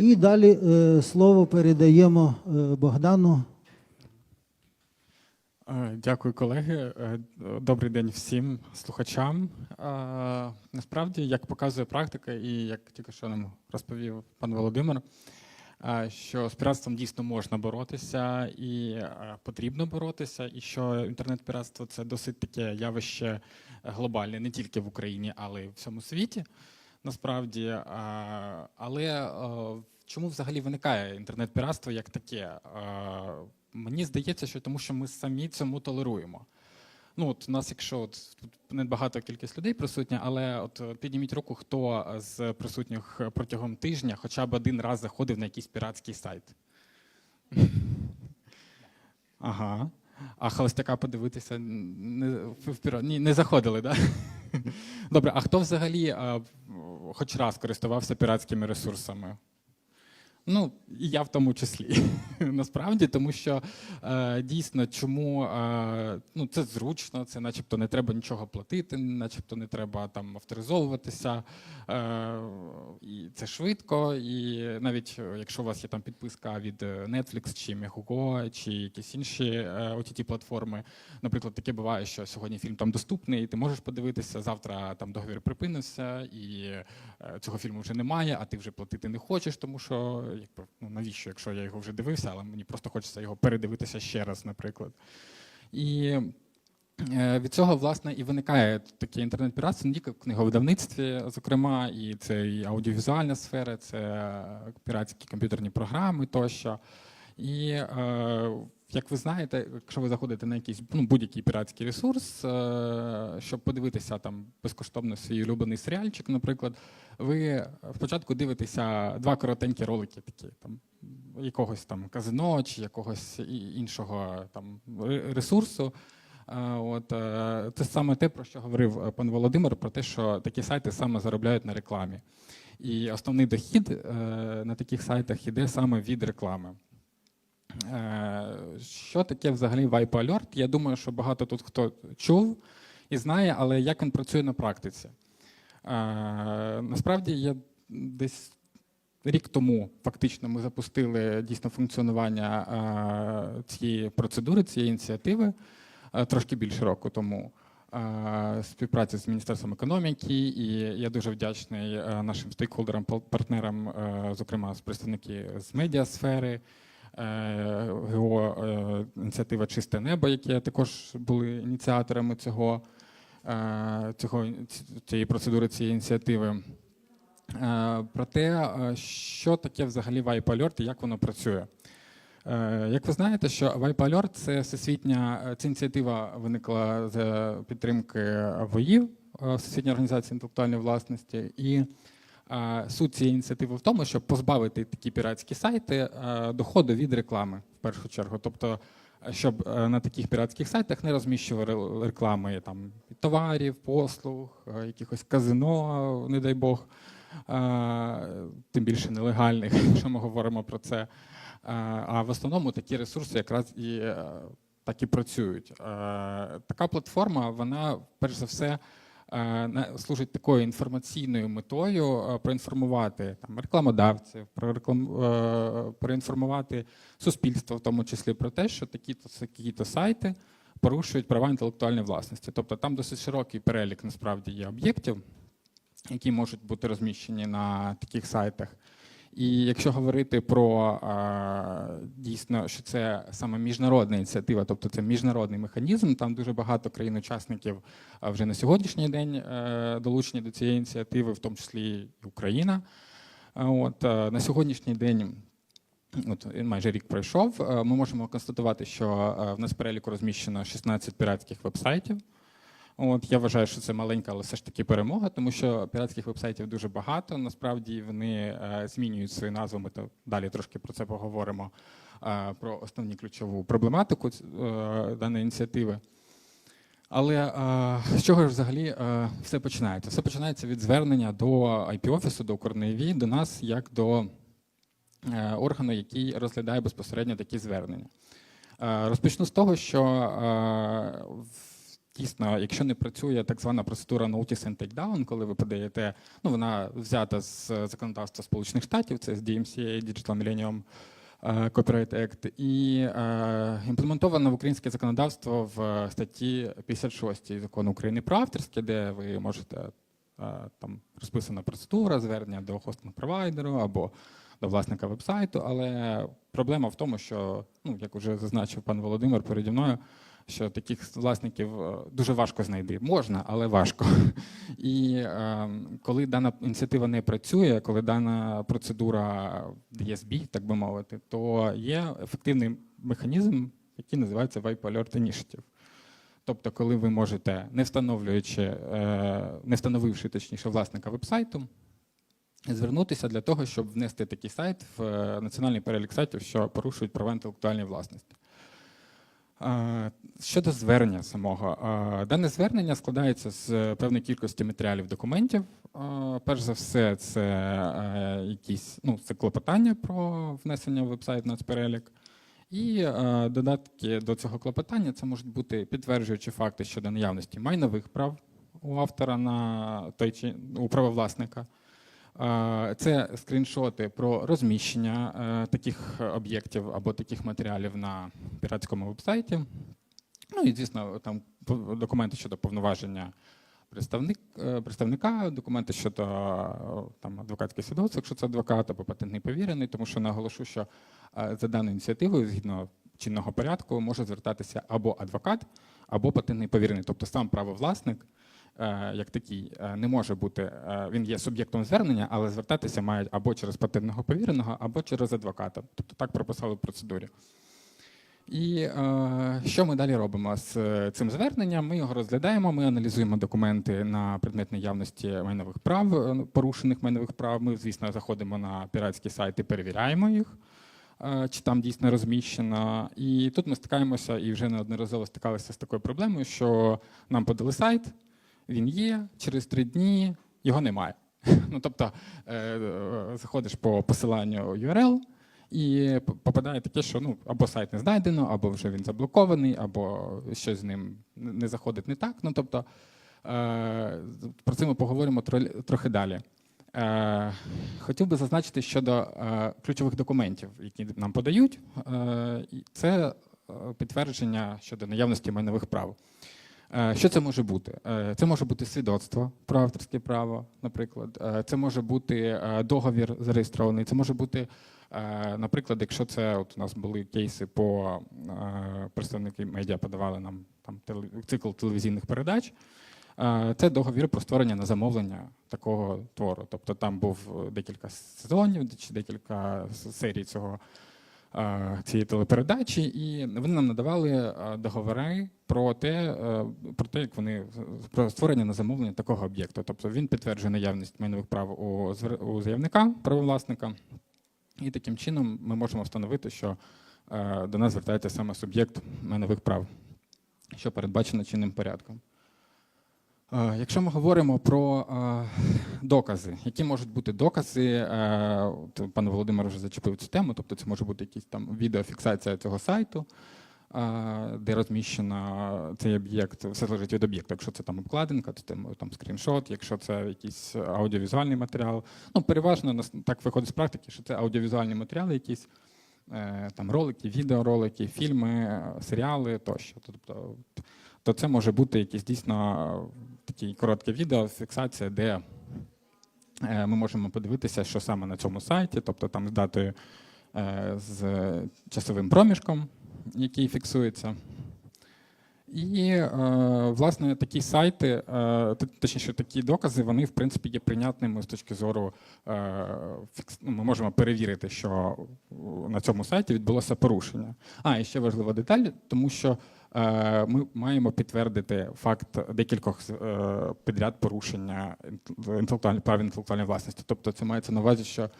І далі е, слово передаємо е, Богдану. Е, Дякую, колеги. Е, Добрий день всім слухачам. Е, Насправді, як показує практика, і як тільки що нам розповів пан Володимир, що з піратством дійсно можна боротися і потрібно боротися, і що інтернет-піратство це досить таке явище глобальне, не тільки в Україні, але й в всьому світі. Насправді, але е, чому взагалі виникає інтернет-піратство як таке? Е, Мені здається, що тому, що ми самі цьому толеруємо. Ну, от у нас, якщо от, тут небагато кількість людей присутня, але от підніміть руку, хто з присутніх протягом тижня хоча б один раз заходив на якийсь піратський сайт. Ага. А холостяка подивитися не, не заходили, так? Да? Добре, а хто взагалі хоч раз користувався піратськими ресурсами? Ну, я в тому числі. Насправді, тому що е, дійсно, чому е, ну, це зручно, це начебто не треба нічого платити, начебто не треба там авторизовуватися. Е, і це швидко. І навіть е, якщо у вас є там підписка від е, Netflix чи Mehugo, чи якісь інші е, ott платформи, наприклад, таке буває, що сьогодні фільм там доступний, і ти можеш подивитися, завтра там договір припинився, і е, цього фільму вже немає, а ти вже платити не хочеш, тому що ну, навіщо, якщо я його вже дивився, але мені просто хочеться його передивитися ще раз, наприклад. І е, від цього, власне, і виникає таке інтернет-піратство не тільки в книговидавництві, зокрема, і це і аудіовізуальна сфера, це піратські комп'ютерні програми тощо. І е, як ви знаєте, якщо ви заходите на якийсь ну, будь-який піратський ресурс, е, щоб подивитися там безкоштовно свій улюблений серіальчик, наприклад, ви спочатку дивитеся два коротенькі ролики, такі там якогось там казино чи якогось іншого там ресурсу. Е, От е, це саме те, про що говорив пан Володимир, про те, що такі сайти саме заробляють на рекламі. І основний дохід на таких сайтах іде саме від реклами. Е, Що таке взагалі Vibe Alert? Я думаю, що багато тут хто чув і знає, але як він працює на практиці. Е, Насправді я десь рік тому фактично ми запустили дійсно функціонування е, цієї процедури, цієї ініціативи трошки більше року тому. Співпраці з Міністерством економіки, і я дуже вдячний нашим стейкхолдерам, партнерам, зокрема з представники з медіасфери, ГО е, ініціатива Чисте небо, які також були ініціаторами цього, е, цього цієї процедури, цієї ініціативи. Е, Про те, е, що таке взагалі Vibe Alert і як воно працює. Е, Як ви знаєте, що Vibe Alert – це всесвітня е, ця ініціатива виникла за підтримки ВОїв, е, Всесвітньої організації інтелектуальної власності, і е, суть цієї ініціативи в тому, щоб позбавити такі піратські сайти е, доходу від реклами в першу чергу. Тобто, щоб е, на таких піратських сайтах не розміщували реклами там товарів, послуг, е, якихось казино, не дай Бог, тим більше нелегальних, якщо ми говоримо про це. А в основному такі ресурси якраз і так і працюють. Така платформа, вона перш за все. Е, Служить такою інформаційною метою е, проінформувати там рекламодавців, е, проінформувати суспільство, в тому числі про те, що такі-то такі-то сайти порушують права інтелектуальної власності. Тобто там досить широкий перелік насправді є об'єктів, які можуть бути розміщені на таких сайтах. І якщо говорити про дійсно, що це саме міжнародна ініціатива, тобто це міжнародний механізм, там дуже багато країн-учасників вже на сьогоднішній день е, долучені до цієї ініціативи, в тому числі і Україна. От е, на сьогоднішній день. От майже рік пройшов. е, Ми можемо констатувати, що в нас переліку розміщено 16 піратських вебсайтів. От я вважаю, що це маленька, але все ж таки перемога, тому що піратських вебсайтів дуже багато. Насправді вони е, змінюють свої назви. Ми то далі трошки про це поговоримо. е, Про основні ключову проблематику е, даної ініціативи. Але з чого ж взагалі все починається? Все починається від звернення до IP-офісу, до Корнеєві, до нас як до органу, який розглядає безпосередньо такі звернення. Розпочну з того, що в дійсно, якщо не працює так звана процедура Notice and Takedown, коли ви подаєте, ну вона взята з законодавства Сполучених Штатів, це з DMCA, Digital Millennium е, Copyright Act, і е, імплементовано в українське законодавство в статті 56 закону України про авторське, де ви можете е, там розписана процедура звернення до хостинг-провайдеру або до власника вебсайту. Але проблема в тому, що, ну як вже зазначив пан Володимир переді мною, що таких власників е, дуже важко знайти. Можна, але важко. І е, коли дана ініціатива не працює, коли дана процедура DSB, так би мовити, то є ефективний механізм, який називається Wipe Alert Initiative. Тобто, коли ви можете, не встановлюючи, е, не встановивши точніше власника вебсайту, звернутися для того, щоб внести такий сайт в е, національний перелік сайтів, що порушують права інтелектуальної власності. Е, Щодо звернення самого, Е, дане звернення складається з певної кількості матеріалів документів. Е, Перш за все, це е, якісь ну, це клопотання про внесення в вебсайт нацперелік. І е, додатки до цього клопотання це можуть бути підтверджуючі факти щодо наявності майнових прав у автора на той чи у правовласника. Це скріншоти про розміщення е, таких об'єктів або таких матеріалів на піратському вебсайті. Ну і, звісно, там документи щодо повноваження представник, е, представника, документи щодо е, там, адвокатських свідоцтв, якщо це адвокат або патентний повірений, тому що наголошу, що за даною ініціативою, згідно чинного порядку, може звертатися або адвокат, або патентний повірений, тобто сам правовласник. Е, Як такий е, не може бути, е, він є суб'єктом звернення, але звертатися мають або через патентного повіреного, або через адвоката. Тобто так прописали в процедурі. І е, що ми далі робимо з цим зверненням? Ми його розглядаємо, ми аналізуємо документи на предмет наявності майнових прав, е, порушених майнових прав. Ми, звісно, заходимо на піратські сайти, перевіряємо їх, е, чи там дійсно розміщено. І тут ми стикаємося і вже неодноразово стикалися з такою проблемою, що нам подали сайт, він є, через три дні його немає. Ну, тобто е, е, заходиш по посиланню URL, і попадає таке, що ну або сайт не знайдено, або вже він заблокований, або щось з ним не заходить не так. Ну тобто е, про це ми поговоримо трохи далі. Хотів би зазначити щодо ключових документів, які нам подають. Це підтвердження щодо наявності майнових прав. Е, Що це може бути? Е, Це може бути свідоцтво про авторське право, наприклад. Е, Це може бути договір зареєстрований. Це може бути, наприклад, якщо це от у нас були кейси по представники медіа подавали нам там цикл телевізійних передач. Це договір про створення на замовлення такого твору. Тобто там був декілька сезонів чи декілька серій цього цієї телепередачі, і вони нам надавали е, договори про те, е, про те, як вони про створення на замовлення такого об'єкту. Тобто він підтверджує наявність майнових прав у заявника, правовласника, і таким чином ми можемо встановити, що е, до нас звертається саме суб'єкт майнових прав, що передбачено чинним порядком. Е, Якщо ми говоримо про е, докази, які можуть бути докази, е, пан Володимир вже зачепив цю тему, тобто це може бути якісь там відеофіксація цього сайту, де розміщено цей об'єкт, все залежить від об'єкту. Якщо це там обкладинка, то там, скріншот, якщо це якийсь аудіовізуальний матеріал. Ну, переважно так виходить з практики, що це аудіовізуальні матеріали, якісь там ролики, відеоролики, фільми, серіали тощо. Тобто, то це може бути якесь дійсно таке коротке відео, фіксація, де е, ми можемо подивитися, що саме на цьому сайті, тобто там з датою е, з часовим проміжком, який фіксується. І, е, власне, такі сайти, е, точніше, такі докази, вони, в принципі, є прийнятними з точки зору. е, ну, Ми можемо перевірити, що на цьому сайті відбулося порушення. А, і ще важлива деталь, тому що ми маємо підтвердити факт декількох підряд порушення інтел- інтелектуальної прав інтелектуальної власності. Тобто, це мається на увазі, що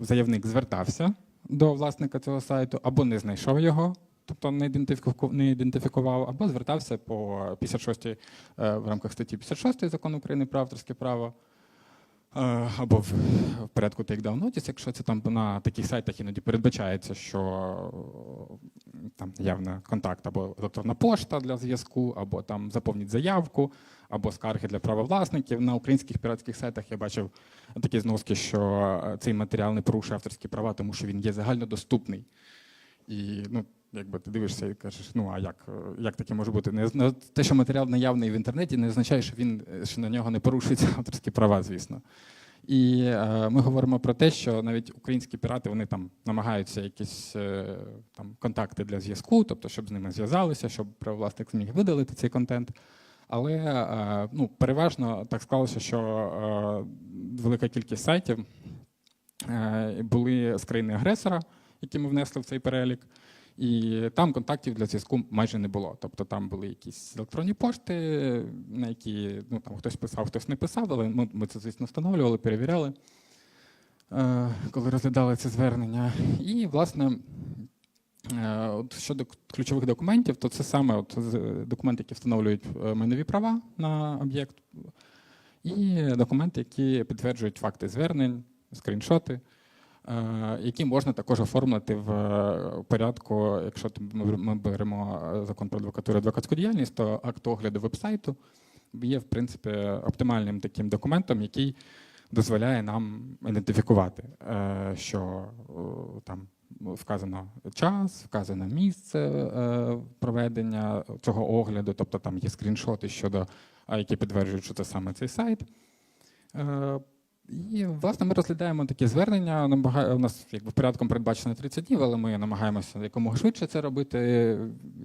заявник звертався до власника цього сайту або не знайшов його. Тобто не ідентифікував, не ідентифікував, або звертався по 56 е, в рамках статті 56 закону України про авторське право, е, або в, порядку takedown notice, якщо це там на таких сайтах іноді передбачається, що там явно контакт або електронна пошта для зв'язку, або там заповніть заявку, або скарги для правовласників. На українських піратських сайтах я бачив такі зноски, що е, цей матеріал не порушує авторські права, тому що він є загальнодоступний. І ну, якби ти дивишся і кажеш, ну а як, е, як таке може бути? Не, те, що матеріал наявний в інтернеті, не означає, що він е, що на нього не порушуються авторські права, звісно. І е, ми говоримо про те, що навіть українські пірати вони там намагаються якісь е, там контакти для зв'язку, тобто щоб з ними зв'язалися, щоб правовласник зміг видалити цей контент. Але е, ну, переважно так склалося, що е, велика кількість сайтів е, були з країни агресора, які ми внесли в цей перелік. І там контактів для зв'язку майже не було. Тобто там були якісь електронні пошти, на які ну, там хтось писав, хтось не писав, але ми, ми це, звісно, встановлювали, перевіряли, е, коли розглядали це звернення. І, власне, е, от щодо ключових документів, то це саме от, документи, які встановлюють е, майнові права на об'єкт, і документи, які підтверджують факти звернень, скріншоти які можна також оформити в е, порядку, якщо ми беремо е, закон про адвокатуру адвокатську діяльність, то акт огляду веб-сайту є, в принципі, оптимальним таким документом, який дозволяє нам ідентифікувати, е, що е, там вказано час, вказано місце е, проведення цього огляду, тобто там є скріншоти щодо, які підтверджують, що це саме цей сайт. І, власне, ми розглядаємо такі звернення. У нас якби порядком передбачено 30 днів, але ми намагаємося якомога швидше це робити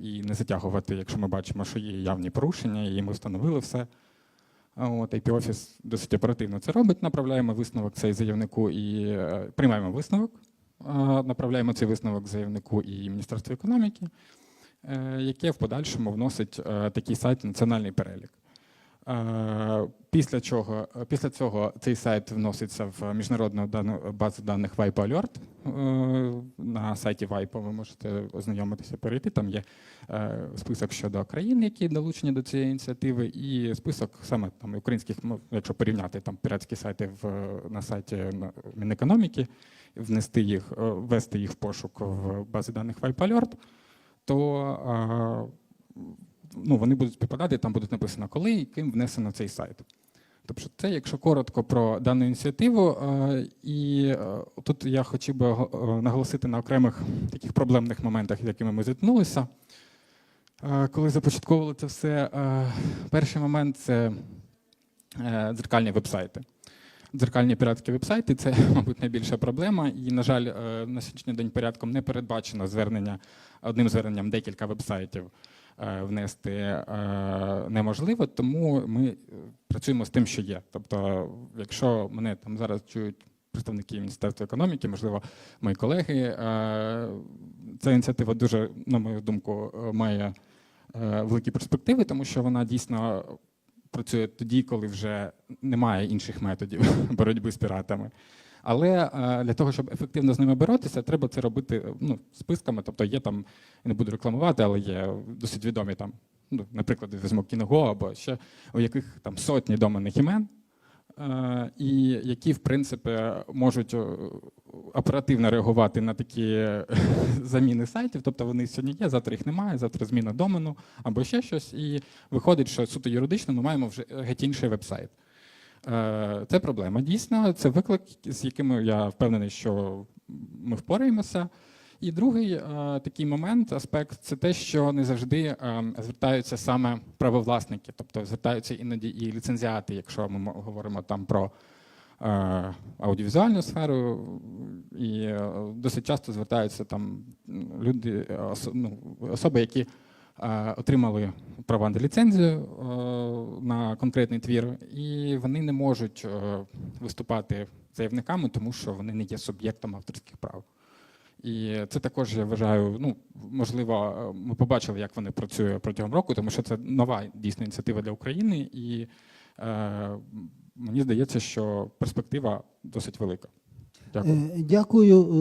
і не затягувати, якщо ми бачимо, що є явні порушення, і ми встановили все. От, IP Office досить оперативно це робить. Направляємо висновок цей заявнику і е, приймаємо висновок. Направляємо цей висновок заявнику і Міністерству економіки, е, яке в подальшому вносить е, такий сайт національний перелік. Е, Після чого е, після цього цей сайт вноситься в міжнародну базу даних Wipe Alert. Е, На сайті Wipe ви можете ознайомитися, перейти. Там є список щодо країн, які долучені до цієї ініціативи, і список саме там українських, ну, якщо порівняти там піратські сайти в на сайті Мінекономіки, внести їх, ввести їх в пошук в базі даних Wipe Alert, то ну, вони будуть співпадати, там буде написано, коли і ким внесено цей сайт. Тобто, це, якщо коротко про дану ініціативу, е, і е, тут я хотів би е, наголосити на окремих таких проблемних моментах, з якими ми зіткнулися. Коли започатковували це все, перший момент це дзеркальні вебсайти. Дзеркальні піратські вебсайти це, мабуть, найбільша проблема. І, на жаль, на сьогоднішній день порядком не передбачено звернення одним зверненням декілька вебсайтів внести е, неможливо, тому ми е, працюємо з тим, що є. Тобто, якщо мене там зараз чують представники Міністерства економіки, можливо, мої колеги, е, ця ініціатива дуже, на мою думку, е, має е, великі перспективи, тому що вона дійсно працює тоді, коли вже немає інших методів боротьби з піратами. Але е, для того, щоб ефективно з ними боротися, треба це робити е, ну, списками. Тобто є там, я не буду рекламувати, але є досить відомі там, ну, наприклад, візьму Кіного або ще, у яких там сотні доменних імен, е, і які, в принципі, можуть оперативно реагувати на такі заміни сайтів. Тобто вони сьогодні є, завтра їх немає, завтра зміна домену або ще щось. І виходить, що суто юридично ми маємо вже геть інший веб-сайт. Е, Це проблема. Дійсно, це виклик, з яким я впевнений, що ми впораємося. І другий е, такий момент, аспект, це те, що не завжди е, звертаються саме правовласники, тобто звертаються іноді і ліцензіати, якщо ми говоримо там про аудіовізуальну сферу, і досить часто звертаються там люди, ну, особи, які отримали права на ліцензію е, на конкретний твір, і вони не можуть е, виступати заявниками, тому що вони не є суб'єктом авторських прав. І це також я вважаю, ну можливо, е, ми побачили, як вони працюють протягом року, тому що це нова дійсно ініціатива для України, і е, мені здається, що перспектива досить велика. Дякую. Е, Дякую.